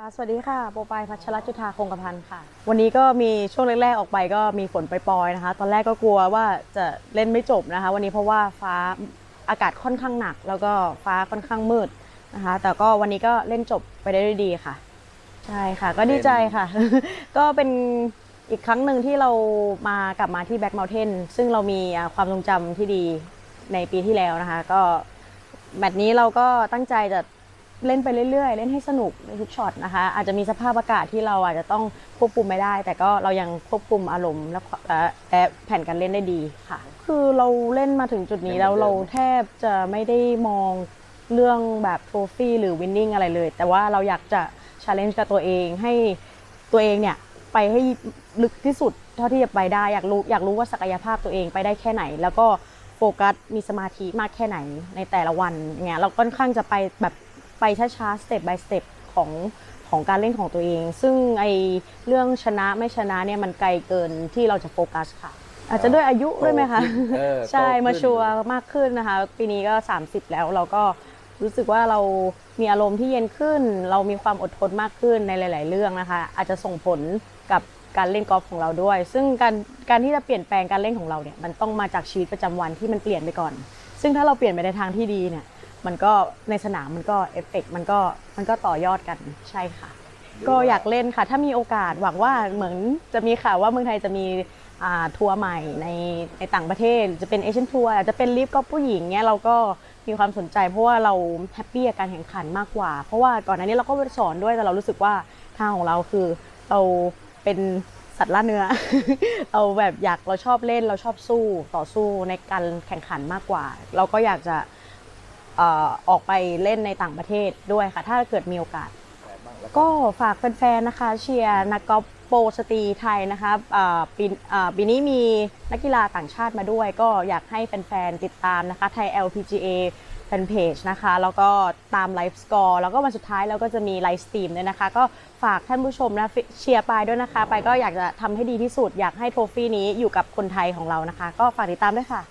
ค่ะสวัสดีค่ะโปรปายพัชรจุธาคงกระพันธ์ค่ะ วันนี้ก็มีช่วงแรกๆออกไปก็มีฝนปล่อยๆนะคะ ตอนแรกก็กลัวว่าจะเล่นไม่จบนะคะ วันนี้เพราะว่าฟ้าอากาศค่อนข้างหนัก แล้วก็ฟ้าค่อนข้างมืดนะคะ แต่ก็วันนี้ก็เล่นจบไปได้ด้วยดีค่ะ ใช่ค่ะ ก็ดีใจค่ะ ก็เป็นอีกครั้งหนึ่งที่เรามากลับมาที่แบ็กเมลเทนซึ่งเรามีความทรงจำที่ดีในปีที่แล้วนะคะ ก็แมตช์นี้เราก็ตั้งใจจะ เล่นไปเรื่อยๆ เล่นให้สนุกในทุกช็อตนะคะ อาจจะมีสภาพอากาศที่เราอาจจะต้องควบคุมไม่ได้ แต่ก็เรายังควบคุมอารมณ์และและและแผนการเล่นได้ดีค่ะ คือเราเล่นมาถึงจุดนี้แล้วเราแทบจะไม่ได้มองเรื่องแบบโทฟี่หรือวินนิ่งอะไรเลย แต่ว่าเราอยากจะชาเลนจ์กับตัวเองให้ตัวเองเนี่ยไปให้ลึกที่สุดเท่าที่จะไปได้อยากรู้อยากรู้ว่าศักยภาพตัวเองไปได้แค่ไหน แล้วก็โฟกัสมีสมาธิมากแค่ไหนในแต่ละวันอย่างเงี้ยเราค่อนข้างจะไปแบบ ไปช้าๆสเต็ป by สเต็ปของของการเล่นของตัวเอง ซึ่งไอเรื่องชนะไม่ชนะเนี่ยมันไกลเกินที่เราจะโฟกัสค่ะ อาจจะด้วยอายุด้วยไหมคะโตขึ้นเออใช่โตขึ้น มาชัวร์มากขึ้นนะคะ ปีนี้ก็ 30 แล้วเราก็รู้สึกว่าเรามีอารมณ์ที่เย็นขึ้น เรามีความอดทนมากขึ้นในหลาย ๆ เรื่องนะคะ อาจจะส่งผลกับการเล่นกอล์ฟของเราด้วย ซึ่งการการที่จะเปลี่ยนแปลงการเล่นของเราเนี่ยมันต้องมาจากชีวิตประจำวันที่มันเปลี่ยนไปก่อน ซึ่งถ้าเราเปลี่ยนไปในทางที่ดีเนี่ย มันก็ในสนามมันก็เอฟเฟกต์มันก็มันก็ต่อยอดกันใช่ค่ะ ก็อยากเล่นค่ะ ถ้ามีโอกาสหวังว่าเหมือนจะมีข่าวว่าเมืองไทยจะมีอ่าทัวร์ใหม่ในในต่างประเทศ จะเป็นเอเชียนทัวร์อาจจะเป็นลิฟก็ผู้หญิงเนี้ยเราก็มีความสนใจเพราะว่าเราแฮปปี้กับการแข่งขันมากกว่า เพราะว่าก่อนหน้านี้เราก็ไปสอนด้วยแต่เรารู้สึกว่าทางของเราคือเราเป็นสัตว์ล่าเนื้อ เราแบบอยากเราชอบเล่นเราชอบสู้ต่อสู้ในการแข่งขันมากกว่า เราก็อยากจะเอ่อออกไปเล่นในต่างประเทศด้วยค่ะ ถ้าเกิดมีโอกาส ก็ฝากแฟนๆนะคะ เชียร์นักกอล์ฟโปรสตรีไทยนะคะอ่าปีอ่าปีนี้มีนักกีฬาต่างชาติมาด้วย ก็อยากให้แฟนๆติดตามนะคะไทย LPGA แฟนเพจนะคะ แล้วก็ตามไลฟ์สกอร์แล้วก็วันสุดท้ายเราก็จะมีไลฟ์สตรีมด้วยนะคะ ก็ฝากท่านผู้ชมนะเชียร์ปายด้วยนะคะปายก็อยากจะทำให้ดีที่สุด อยากให้โทฟี่นี้อยู่กับคนไทยของเรานะคะ ก็ฝากติดตามด้วยค่ะ